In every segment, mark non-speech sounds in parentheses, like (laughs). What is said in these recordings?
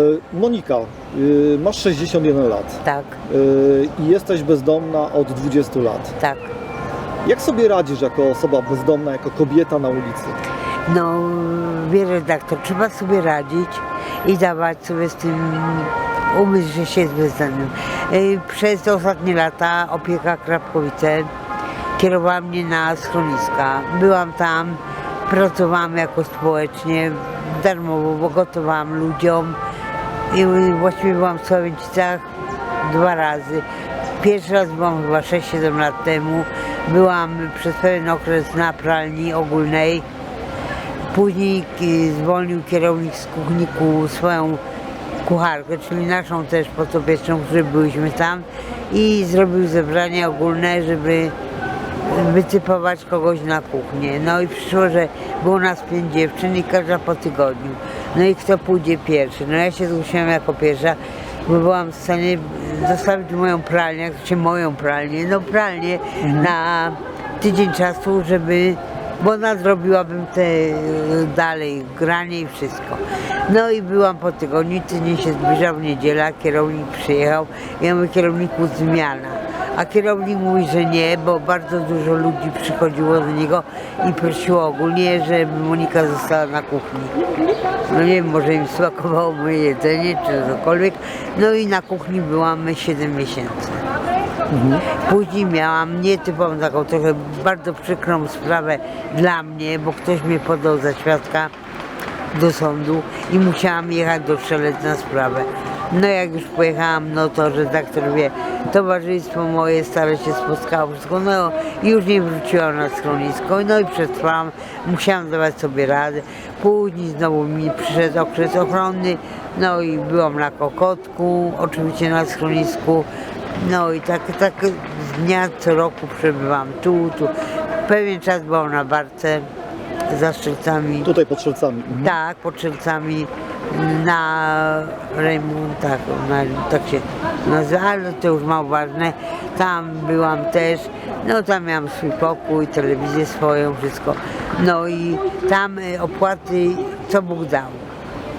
E, Monika, y, masz 61 lat Tak, y, i jesteś bezdomna od 20 lat. tak. Jak sobie radzisz jako osoba bezdomna, jako kobieta na ulicy? No, wie redaktor, trzeba sobie radzić i dawać sobie z tym umysł, że się jest bezdomnym. Przez ostatnie lata opieka Krapkowice kierowała mnie na schroniska. Byłam tam, pracowałam jako społecznie, darmowo, bo gotowałam ludziom. I właściwie byłam w Sławęcicach dwa razy. Pierwszy raz byłam chyba 6-7 lat temu. Byłam przez pewien okres na pralni ogólnej. Później ki- zwolnił kierownik z kuchniku swoją kucharkę, czyli naszą też potopieczną, którzy byliśmy tam i zrobił zebranie ogólne, żeby wytypować kogoś na kuchnię. No i przyszło, że było nas pięć dziewczyn i każda po tygodniu. No i kto pójdzie pierwszy? No ja się zgłosiłam jako pierwsza, bo byłam w stanie zostawić moją pralnię, to się moją pralnię, no pralnię na tydzień czasu, żeby bo nadrobiłabym te dalej granie i wszystko. No i byłam po tygodniu, tydzień się zbliżał, niedziela, kierownik przyjechał, ja mówię kierowniku zmiana. A kierownik mówi, że nie, bo bardzo dużo ludzi przychodziło do niego i prosiło ogólnie, żeby Monika została na kuchni. No nie wiem, może im smakowało moje jedzenie czy cokolwiek. No i na kuchni byłam 7 miesięcy. Później miałam nietypową taką trochę bardzo przykrą sprawę dla mnie, bo ktoś mnie podał za świadka do sądu i musiałam jechać do Strzelec na sprawę. No jak już pojechałam, no to redaktor wie, towarzystwo moje stare się spotkało, no i już nie wróciłam na schronisko, no i przetrwałam, musiałam dawać sobie radę. Później znowu mi przyszedł okres ochronny, no i byłam na Kokotku, oczywiście na schronisku, no i tak, tak z dnia co roku przebywam tu, tu. Pewien czas byłam na barce za Strzelcami. Tutaj pod Strzelcami. Mhm. Tak, pod Strzelcami na Rejmund, tak, się nazywa, ale to już mało ważne. Tam byłam też, no tam miałam swój pokój, telewizję swoją, wszystko. No i tam y, opłaty, co Bóg dał.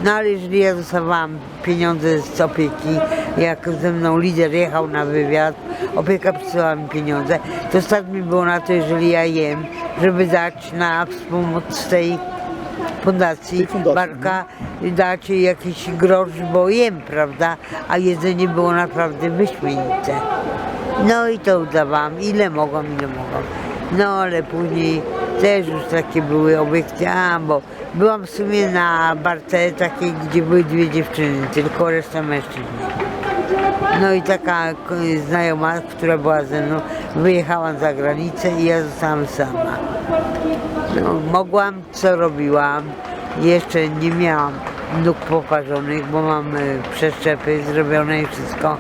No ale jeżeli ja dostawałam pieniądze z opieki, jak ze mną lider jechał na wywiad, opieka przysyłała mi pieniądze, to stać mi było na to, jeżeli ja jem, żeby dać na współmoc tej fundacji, fundacji, Barka dać jakiś grosz, bo jem, prawda? A jedzenie było naprawdę wyśmienite. No i to udawałam, ile mogłam, ile mogłam. No ale później też już takie były obiekty, a bo byłam w sumie na barce takiej, gdzie były dwie dziewczyny, tylko reszta mężczyźni. No i taka znajoma, która była ze mną, wyjechała za granicę i ja zostałam sama. No, mogłam, co robiłam. Jeszcze nie miałam nóg poparzonych, bo mam y, przeszczepy zrobione i wszystko.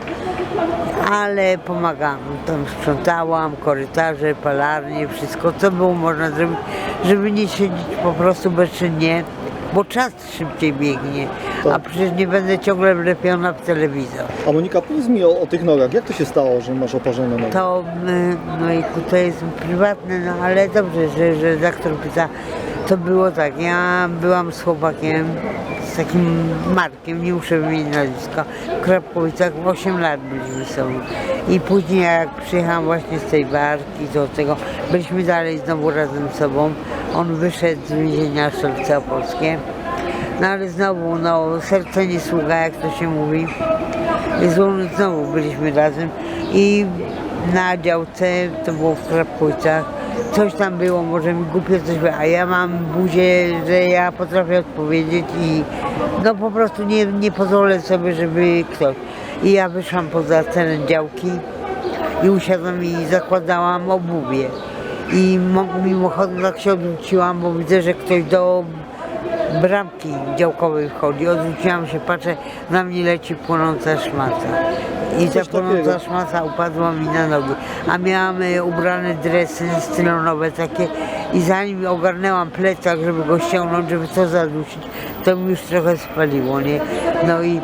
Ale pomagałam. Tam sprzątałam, korytarze, palarnie, wszystko, co było można zrobić, żeby nie siedzieć po prostu bezczynnie, bo czas szybciej biegnie. A Tak. przecież nie będę ciągle wlepiona w telewizor. A Monika, powiedz mi o, o tych nogach. Jak to się stało, że masz oparzone nogi? To, y, no i to jest prywatne, no ale dobrze, że, że redaktor pyta. To było tak, ja byłam z chłopakiem, z takim Markiem, nie muszę wymienić nazwiska, w Krapkowicach 8 lat byliśmy sobą. I później jak przyjechałam właśnie z tej barki, do tego, byliśmy dalej znowu razem z sobą. On wyszedł z więzienia Strzelce Opolskie. No ale znowu, no serce nie sługa, jak to się mówi. I znowu- byliśmy razem i na działce, to było w Krapkowicach, coś tam było, może mi głupio coś było, a ja mam buzię, że ja potrafię odpowiedzieć i no po prostu nie, nie pozwolę sobie, żeby ktoś. I ja wyszłam poza teren działki i usiadłam i zakładałam obuwie. I mo- mimochodem tak się odwróciłam, bo widzę, że ktoś do bramki działkowej wchodzi. Odwróciłam się, patrzę, na mnie leci płonąca szmata. I ta Coś płonąca takiego. szmata upadła mi na nogi. A miałam e, ubrane dresy stylonowe takie i zanim ogarnęłam plecak, żeby go ściągnąć, żeby to zadusić, to mi już trochę spaliło, nie? No i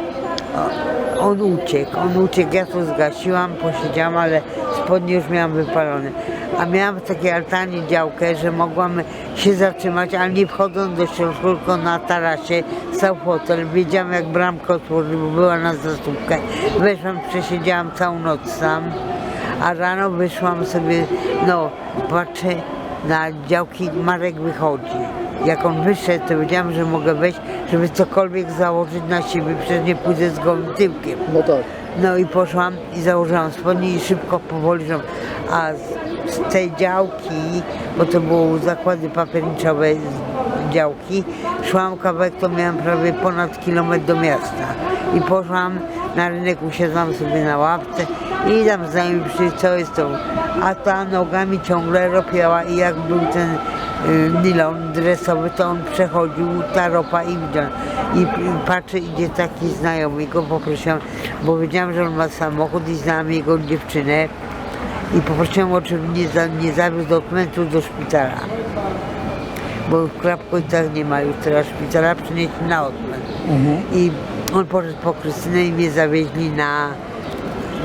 o, on uciekł, on uciekł, ja to zgasiłam, posiedziałam, ale spodnie już miałam wypalone. A miałam w takiej altanie działkę, że mogłam się zatrzymać, ale nie wchodząc do środka, tylko na tarasie stał fotel. Wiedziałam jak bramkę otworzyć, bo była na zasłówkę. Weszłam, przesiedziałam całą noc tam, a rano wyszłam sobie, no patrzę na działki, Marek wychodzi. Jak on wyszedł, to wiedziałam, że mogę wejść, żeby cokolwiek założyć na siebie, przecież nie pójdę z gołym tyłkiem. No tak. No i poszłam i założyłam spodnie i szybko powoli szłam. A z, tej działki, bo to były zakłady papierniczowe działki, szłam kawałek, to miałam prawie ponad kilometr do miasta. I poszłam na rynek, usiadłam sobie na ławce i tam znajomi przyszli, co jest to. A ta nogami ciągle ropiała i jak był ten y, nilon dresowy, to on przechodził, ta ropa i widziałem. I, patrzę, idzie taki znajomy, go poprosiłam, bo wiedziałam, że on ma samochód i znałam jego dziewczynę. I poprosiłam o czym nie, za, nie zawiózł dokumentu do szpitala. Bo w Krapkowicach nie ma już teraz szpitala, przynieśli na odmen. I on poszedł po Krystynę i mnie zawieźli na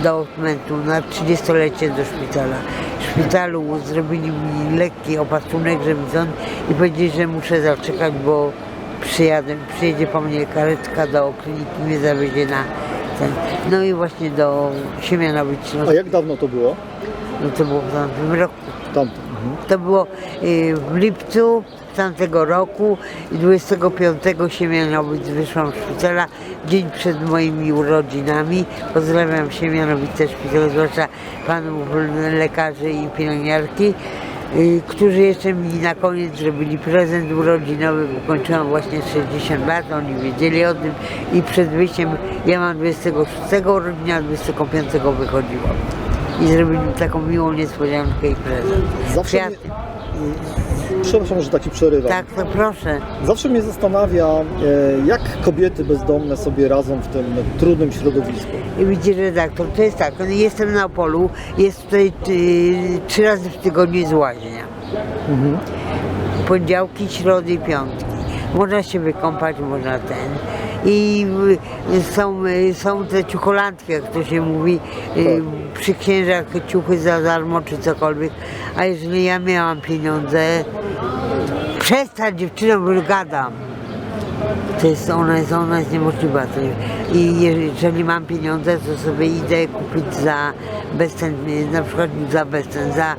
do odmentu na 30-lecie do szpitala. W szpitalu zrobili mi lekki opasunek, żeby ząd i powiedzieli, że muszę zaczekać, bo przyjadę, przyjedzie po mnie karetka do kliniki, mnie zawiezie na ten. No i właśnie do Siemianowic. No, A jak dawno to było? no to było w tamtym roku. Tamto. Mhm. To było y, w lipcu tamtego roku i 25 Siemianowic wyszłam z szpitala, dzień przed moimi urodzinami. Pozdrawiam Siemianowice szpital, zwłaszcza panów lekarzy i pielęgniarki, którzy jeszcze mi na koniec zrobili prezent urodzinowy, bo kończyłam właśnie 60 lat, oni wiedzieli o tym i przed wyjściem, ja mam 26 urodziny, a 25 wychodziłam. I zrobili mi taką miłą niespodziankę i prezent. Zawsze Kwiaty. Przepraszam, że taki przerywam. Tak, to proszę. Zawsze mnie zastanawia, e, jak kobiety bezdomne sobie radzą w tym trudnym środowisku. I widzi redaktor, to jest tak, jestem na Opolu, jest tutaj y, trzy razy w tygodniu jest łaźnia. Poniedziałki, środy i piątki. Można się wykąpać, można ten. I są, są te ciucholantki, jak to się mówi, y, przy księżach ciuchy za darmo czy cokolwiek. A jeżeli ja miałam pieniądze, przestań dziewczyną, gadam. To jest, ona jest, ona jest niemożliwa. I jeżeli mam pieniądze, to sobie idę kupić za bezcen, na przykład za bezcen, za,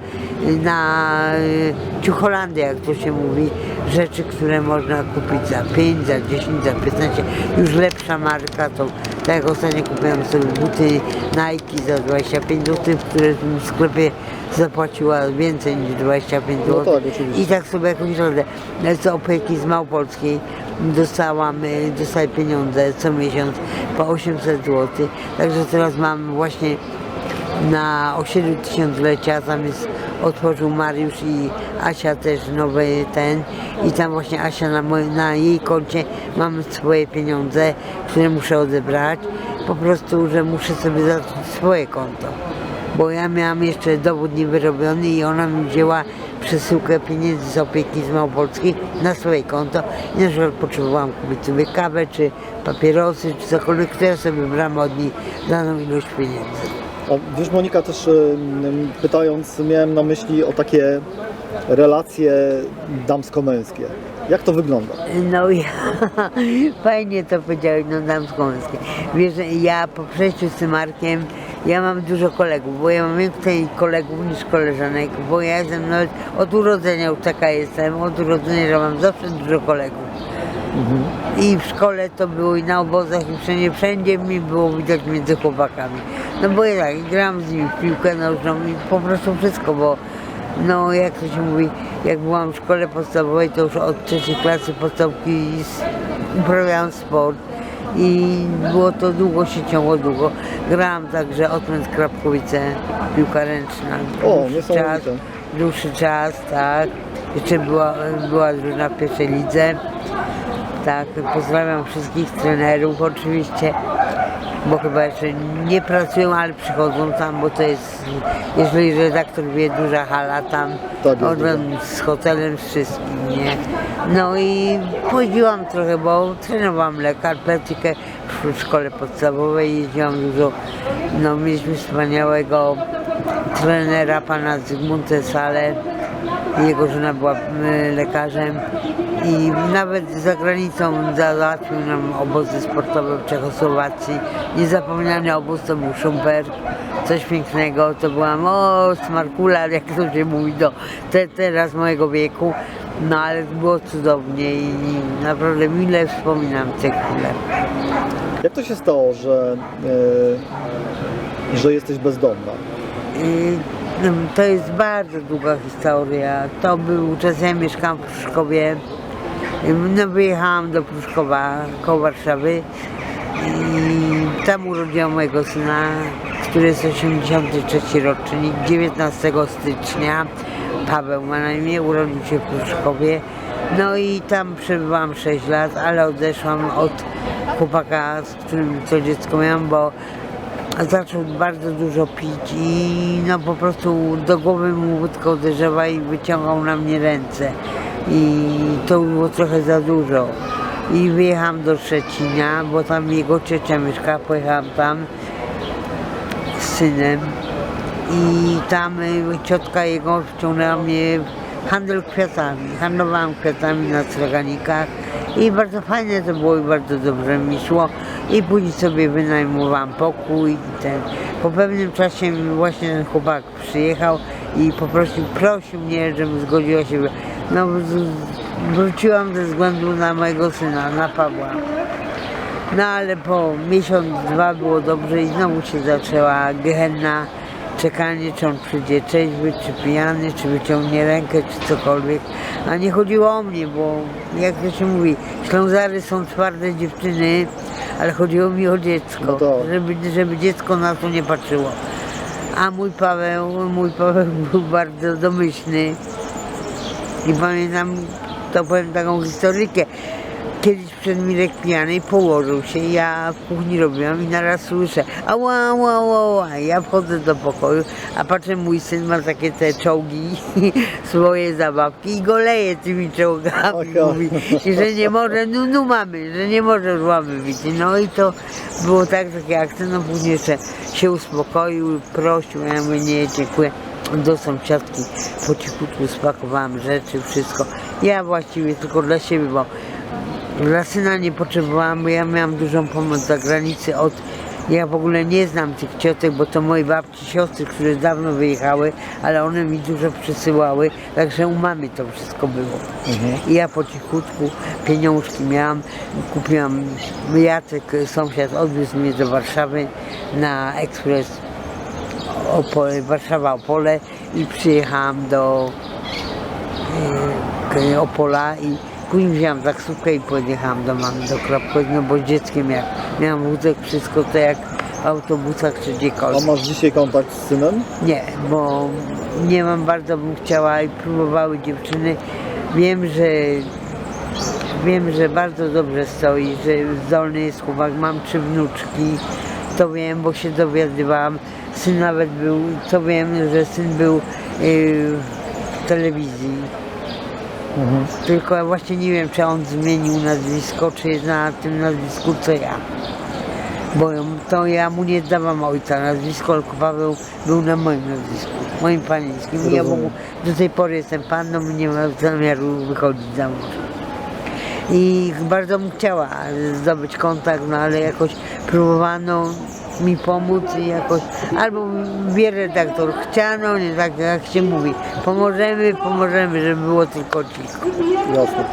na y, ciucholandię, jak to się mówi, rzeczy, które można kupić za 5, za 10, za 15, już lepsza marka, to tak jak ostatnio kupiłam sobie buty Nike za 25 zł, które w sklepie zapłaciła więcej niż 25 No zł. tak, oczywiście. I tak sobie jakąś radę. Z opieki z Małopolskiej dostałam, dostaję pieniądze co miesiąc po 800 zł. Także teraz mam właśnie na osiedlu tysiąclecia, tam jest, otworzył Mariusz i Asia też nowy ten i tam właśnie Asia na, moj, na jej koncie mam swoje pieniądze, które muszę odebrać. Po prostu, że muszę sobie zacząć swoje konto bo ja miałam jeszcze dowód niewyrobiony i ona mi wzięła przesyłkę pieniędzy z opieki z Małopolskiej na swoje konto i na przykład potrzebowałam kupić sobie kawę, czy papierosy, czy cokolwiek, to ja sobie brałam od niej daną ilość pieniędzy. A wiesz Monika, też pytając, miałem na myśli o takie relacje damsko-męskie. Jak to wygląda? No ja, (laughs) fajnie to powiedziałeś, no damsko-męskie. Wiesz, ja po przejściu z tym Markiem, ja mam dużo kolegów, bo ja mam więcej kolegów niż koleżanek, bo ja jestem nawet od urodzenia już taka jestem, od urodzenia, że mam zawsze dużo kolegów. I w szkole to było i na obozach i wszędzie, wszędzie mi było widać między chłopakami. No bo ja tak, gram z nimi w piłkę nożną i po prostu wszystko, bo no jak to się mówi, jak byłam w szkole podstawowej, to już od trzeciej klasy podstawki uprawiałam sport i było to długo się ciągło, długo. Grałam także Otmęt Krapkowice, piłka ręczna. O, dłuższy czas, dłuższy czas, tak. Jeszcze była, była drużyna w pierwszej lidze. Tak, pozdrawiam wszystkich trenerów oczywiście, bo chyba jeszcze nie pracują, ale przychodzą tam, bo to jest, jeżeli redaktor wie, duża hala tam, Tak, jest odwrót z hotelem, z wszystkim, nie? No i pojeździłam trochę, bo trenowałam lekko, atletykę w szkole podstawowej, jeździłam dużo, no mieliśmy wspaniałego trenera pana Zygmunta Sale. Jego żona była mm, lekarzem i nawet za granicą załatwił nam obozy sportowe w Czechosłowacji. Niezapomniany obóz to był Szumperk, coś pięknego. To byłam, o smarkula, jak to się mówi, do te, teraz mojego wieku. No ale było cudownie i naprawdę mile wspominam te chwile. Jak to się stało, że, e, że jesteś bezdomna? Y, no, To jest bardzo długa historia. To był czas, ja mieszkałam w Pruszkowie. Y, No, wyjechałam do Pruszkowa koło Warszawy i tam urodziłam mojego syna, który jest 83 rocznik, 19 stycznia. Paweł ma na imię, urodził się w Pruszkowie. No i tam przebywałam 6 lat, ale odeszłam od chłopaka, z którym to dziecko miałam, bo zaczął bardzo dużo pić i no po prostu do głowy mu łódka uderzała i wyciągał na mnie ręce. I to było trochę za dużo. I wyjechałam do Szczecina, bo tam jego ciocia mieszka, pojechałam tam z synem i tam y, ciotka jego wciągnęła mnie handel kwiatami. Handlowałam kwiatami na Straganikach i bardzo fajnie to było i bardzo dobrze mi szło. I później sobie wynajmowałam pokój i ten. Po pewnym czasie właśnie ten chłopak przyjechał i poprosił, prosił mnie, żebym zgodziła się. No wróciłam ze względu na mojego syna, na Pawła. No ale po miesiąc, dwa było dobrze i znowu się zaczęła gehenna, czekanie, czy on przyjdzie trzeźwy, czy pijany, czy wyciągnie rękę, czy cokolwiek. A nie chodziło o mnie, bo jak to się mówi, Ślązary są twarde dziewczyny, ale chodziło mi o dziecko, No to- żeby, żeby dziecko na to nie patrzyło. A mój Paweł, mój Paweł (laughs) był bardzo domyślny. I pamiętam, to powiem taką historykę. Kiedyś przed Mirek pijany położył się, ja w kuchni robiłam i naraz słyszę ała, ała, ała, ała. Ja wchodzę do pokoju, a patrzę, mój syn ma takie te czołgi, (laughs) swoje zabawki i go leje tymi czołgami. Mówi, i że nie może, no, no mamy, że nie może żłamy bić. No i to było tak, takie akcje, no później jeszcze się uspokoił, prosił, ja mówię, nie, dziękuję do sąsiadki po cichutku spakowałam rzeczy, wszystko. Ja właściwie tylko dla siebie, bo dla syna nie potrzebowałam, bo ja miałam dużą pomoc za granicy od ja w ogóle nie znam tych ciotek, bo to moje babci, siostry, które dawno wyjechały, ale one mi dużo przysyłały, także u mamy to wszystko było. I ja po cichutku pieniążki miałam, kupiłam, Jacek, sąsiad, odwiózł mnie do Warszawy na ekspres Opole, Warszawa Opole i przyjechałam do e, Opola i później wziąłam taksówkę i pojechałam do mamy, do Krapkowi, no bo z dzieckiem jak miałam wózek, wszystko to jak w autobusach czy A gdziekolwiek. masz dzisiaj kontakt z synem? Nie, bo nie mam bardzo bym chciała i próbowały dziewczyny. Wiem, że wiem, że bardzo dobrze stoi, że zdolny jest chłopak, mam trzy wnuczki, to wiem, bo się dowiadywałam. Syn nawet był, to wiem, że syn był yy, w telewizji. Tylko ja właśnie nie wiem, czy on zmienił nazwisko, czy jest na tym nazwisku, co ja. Bo to ja mu nie dawam ojca nazwisko, tylko Paweł był na moim nazwisku, moim panieńskim. I ja mu, do tej pory jestem panną i nie mam zamiaru wychodzić za mąż. I bardzo bym chciała zdobyć kontakt, no ale jakoś próbowano mi pomóc i jakoś, albo wie redaktor, chciano, nie tak jak się mówi, pomożemy, pomożemy, żeby było tylko cicho. Jasne.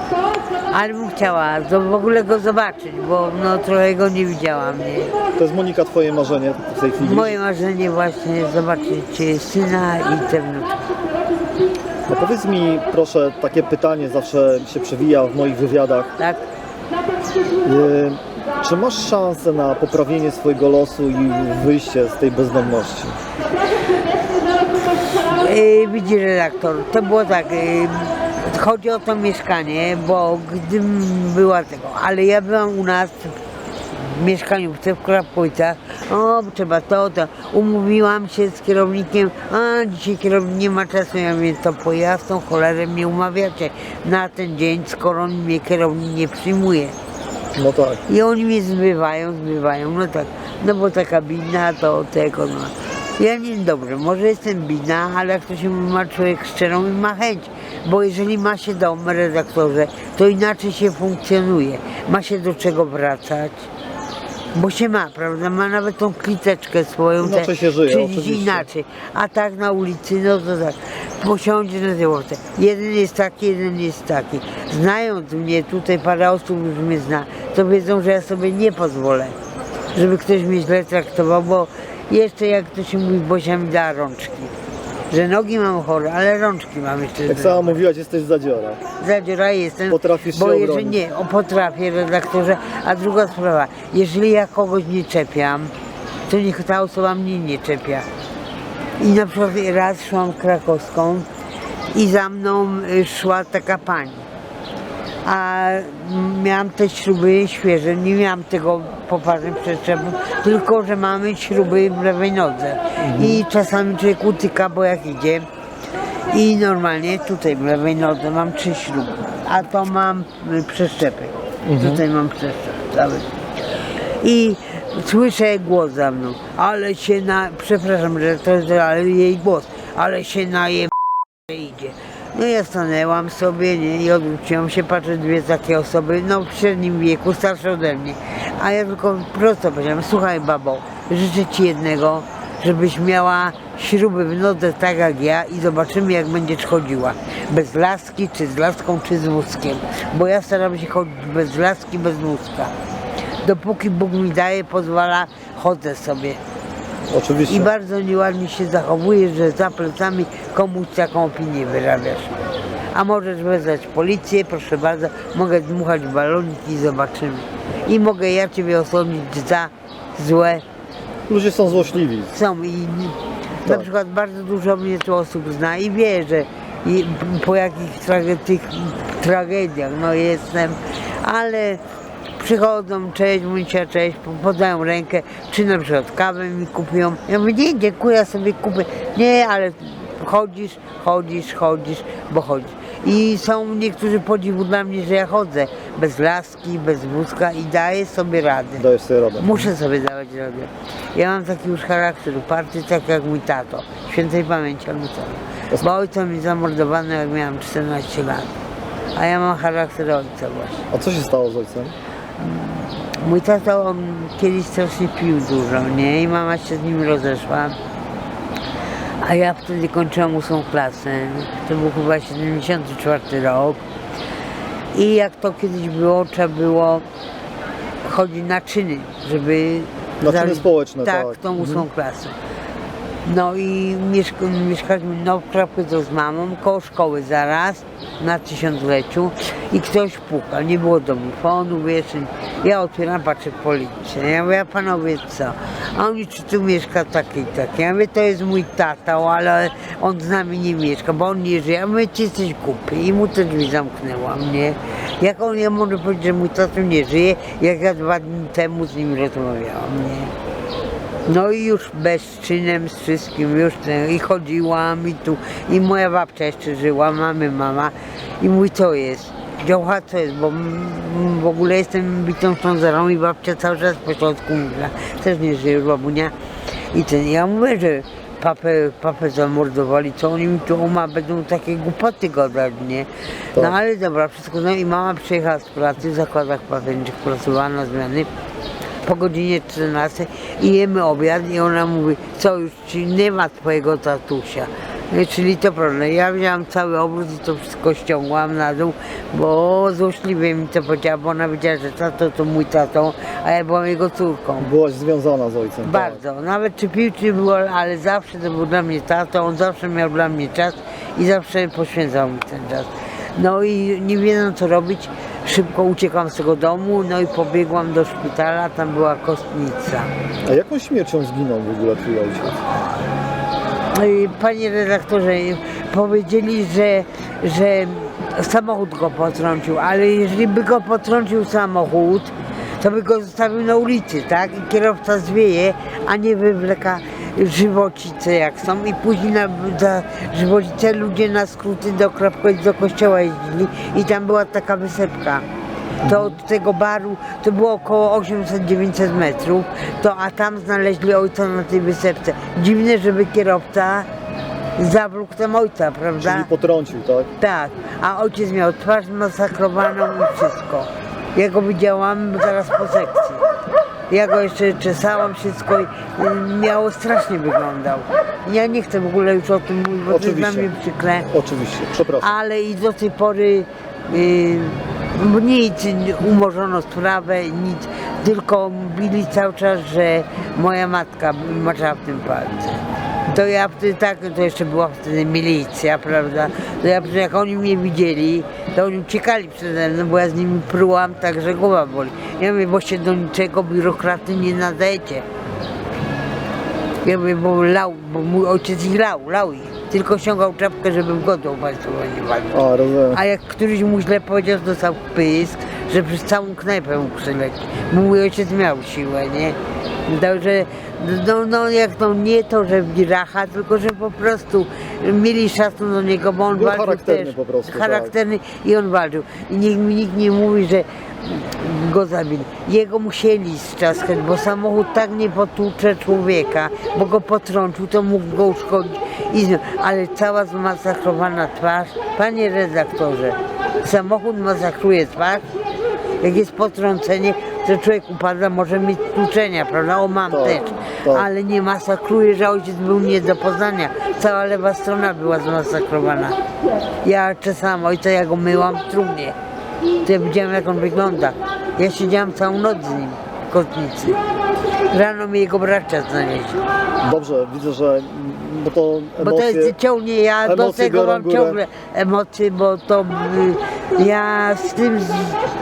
Ale bym chciała to w ogóle go zobaczyć, bo no trochę go nie widziałam. Nie? To jest Monika twoje marzenie w tej chwili? Moje marzenie właśnie jest zobaczyć syna i te wnuczki. No powiedz mi proszę, takie pytanie zawsze się przewija w moich wywiadach. Tak? Yy, Czy masz szansę na poprawienie swojego losu i wyjście z tej bezdomności? Yy, widzi redaktor, to było tak, yy, chodzi o to mieszkanie, bo gdybym była tego, ale ja byłam u nas w mieszkaniu w Krapojcach, o trzeba to, to, umówiłam się z kierownikiem, a dzisiaj kierownik nie ma czasu, ja mówię, to po jasną cholerę mnie umawiacie na ten dzień, skoro mnie kierownik nie przyjmuje. No tak. I oni mnie zbywają, zbywają, no tak, no bo ta kabina to tego, no. Ja nie dobrze, może jestem bidna, ale jak to się mówi, ma człowiek szczerą i ma chęć. Bo jeżeli ma się dom, redaktorze, to inaczej się funkcjonuje. Ma się do czego wracać. Bo się ma, prawda? Ma nawet tą kliteczkę swoją. Inaczej te- się żyje, czyli oczywiście. inaczej. A tak na ulicy, no to tak. Posiądzie na tej ławce. Jeden jest taki, jeden jest taki. Znając mnie, tutaj parę osób już mnie zna, to wiedzą, że ja sobie nie pozwolę, żeby ktoś mnie źle traktował, bo jeszcze jak to się mówi, Bosia mi dała rączki. Że nogi mam chore, ale rączki mam jeszcze. Jak sama mówiłaś, jesteś zadziora. Zadziora jestem. Potrafisz bo się jeżeli obronić. nie, o potrafię redaktorze. A druga sprawa, jeżeli ja kogoś nie czepiam, to niech ta osoba mnie nie czepia. I na przykład raz szłam krakowską i za mną y, szła taka pani. A miałam te śruby świeże, nie miałam tego poważnym przeszczepu, tylko że mamy śruby w lewej nodze. I czasami człowiek utyka, bo jak idzie, i normalnie tutaj w lewej nodze mam trzy śruby, a to mam y, przeszczepy. Tutaj mam przeszczep cały. I słyszę głos za mną, ale się na... Przepraszam, że to jest ale jej głos, ale się naje idzie. No ja stanęłam sobie nie, i odwróciłam się, patrzę dwie takie osoby, no w średnim wieku, starsze ode mnie. A ja tylko prosto powiedziałam, słuchaj babo, życzę ci jednego, żebyś miała śruby w nodze tak jak ja i zobaczymy jak będziesz chodziła. Bez laski, czy z laską, czy z wózkiem. Bo ja staram się chodzić bez laski, bez wózka. Dopóki Bóg mi daje, pozwala, chodzę sobie. Oczywiście. I bardzo nieładnie się zachowujesz, że za plecami komuś taką opinię wyrabiasz. A możesz wezwać policję, proszę bardzo, mogę dmuchać balonik i zobaczymy. I mogę ja Ciebie osądzić za złe Ludzie są złośliwi. są i na Tak. przykład bardzo dużo mnie tu osób zna i wie, że i po jakich trage, tych tragediach no jestem, ale przychodzą, cześć, Muncia, cześć, po- podają rękę, czy na przykład kawę mi kupują. Ja mówię, nie, dziękuję, ja sobie kupię. Nie, ale chodzisz, chodzisz, chodzisz, bo chodzisz. I są niektórzy podziwu dla mnie, że ja chodzę bez laski, bez wózka i daję sobie radę. Dajesz sobie radę. Muszę sobie dawać radę. Ja mam taki już charakter uparty, tak jak mój tato. Świętej pamięci mój tato. Bo ojca mi zamordowano jak miałam 14 lat. A ja mam charakter ojca właśnie. A co się stało z ojcem? Mój tato on kiedyś strasznie pił dużo, nie? I mama się z nim rozeszła. A ja wtedy kończyłam ósmą klasę. To był chyba 74 rok. I jak to kiedyś było, trzeba było chodzić na czyny, żeby... Na czyny społeczne, tak. tak. tą ósmą klasę. No i mieszka, mieszkaliśmy no, w Krapycu z mamą, koło szkoły zaraz, na tysiącleciu i ktoś puka, nie było domofonu, wiesz, ja otwieram, patrzę policja, ja mówię, a panowie co? A oni, czy tu mieszka taki taki? Ja mówię, to jest mój tata, ale on z nami nie mieszka, bo on nie żyje, ja mówię, ty jesteś głupi i mu te drzwi zamknęłam, nie? Jak on, ja mogę powiedzieć, że mój tata nie żyje, jak ja dwa dni temu z nim rozmawiałam, nie? No i już bezczynem z wszystkim, już ten, i chodziłam i tu, i moja babcia jeszcze żyła, mamy mama. I mówi co jest, dziołcha co jest, bo w ogóle jestem bitą sztązerą i babcia cały czas po środku mówiła, też nie żyje już babunia. I ten, ja mówię, że papę, papę zamordowali, co oni mi tu uma będą takie głupoty gadać, nie? No Tak. ale dobra, wszystko, no i mama przyjechała z pracy w zakładach papierniczych, pracowała na zmiany po godzinie 14 i jemy obiad i ona mówi, co już ci nie ma twojego tatusia. Czyli to prawda, ja wziąłam cały obrót i to wszystko ściągłam na dół, bo złośliwie mi to powiedziała, bo ona wiedziała, że tato to mój tato, a ja byłam jego córką. Byłaś związana z ojcem. tak. Bardzo, nawet czy pił, czy było, ale zawsze to był dla mnie tato, on zawsze miał dla mnie czas i zawsze poświęcał mi ten czas. No i nie wiedziałam co robić, szybko uciekłam z tego domu, no i pobiegłam do szpitala, tam była kostnica. A jaką śmiercią zginął w ogóle twój ojciec? No i Panie redaktorze, powiedzieli, że, że samochód go potrącił, ale jeżeli by go potrącił samochód, to by go zostawił na ulicy, tak? I kierowca zwieje, a nie wywleka żywocice jak są i później na za żywocice ludzie na skróty do Krapkowic do kościoła jeździli i tam była taka wysepka. To od tego baru to było około 800-900 metrów, to a tam znaleźli ojca na tej wysepce. Dziwne, żeby kierowca zawlókł tam ojca, prawda? Czyli potrącił, tak? Tak, a ojciec miał twarz zmasakrowaną i wszystko. Ja go widziałam zaraz po sekcji. Ja go jeszcze czesałam wszystko i miało strasznie wyglądał. Ja nie chcę w ogóle już o tym mówić, bo to jest dla mnie przykre. Oczywiście, przepraszam. Ale i do tej pory y, nic, umorzono sprawę, nic, tylko mówili cały czas, że moja matka maczała w tym palce. To ja wtedy tak, to jeszcze była wtedy milicja, prawda? To ja jak oni mnie widzieli, to oni uciekali przede mną, bo ja z nimi prułam tak, że głowa boli. Ja mówię, bo się do niczego biurokraty nie nadajecie. Ja mówię, bo lał, bo mój ojciec ich lał, lał ich. Tylko ściągał czapkę, żeby w godło państwowo nie walić. A, rozumiem. A jak któryś mu źle powiedział, dostał pysk, że przez całą knajpę mógł przylecieć. Bo mój ojciec miał siłę, nie? Także, no, no jak to nie to, że wiracha, tylko że po prostu mieli szacun do niego, bo on Był walczył charakterny też. po prostu, tak. Charakterny i on walczył. I mi nikt nie mówi, że go zabili. Jego musieli strzaskać, bo samochód tak nie potłucze człowieka, bo go potrącił, to mógł go uszkodzić. I, zna- ale cała zmasakrowana twarz, panie redaktorze, samochód masakruje twarz, jak jest potrącenie, to człowiek upada, może mieć tłuczenia, prawda? O, mam Tak, też. Tak. Ale nie masakruje, że ojciec był nie do poznania. Cała lewa strona była zmasakrowana. Ja czesałam ojca, ja go myłam w trumnie. To ja widziałam, jak on wygląda. Ja siedziałam całą noc z nim w kotnicy. Rano mi jego bracia znaleźli. Dobrze, widzę, że bo to Bo to emocje... jest ciągnie, ja do emocje tego biorą mam górę. ciągle emocje, bo to y, ja z tym, z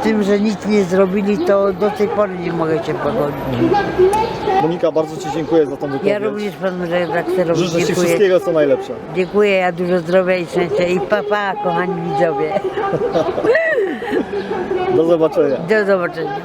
tym, że nic nie zrobili, to do tej pory nie mogę się pogodzić. Monika, bardzo Ci dziękuję za tą wypowiedź. Ja również panu redaktorowi Życzę Ci dziękuję. wszystkiego, co najlepsze. Dziękuję, ja dużo zdrowia i szczęścia i papa, kochani widzowie. (laughs) Do zobaczenia. Do zobaczenia.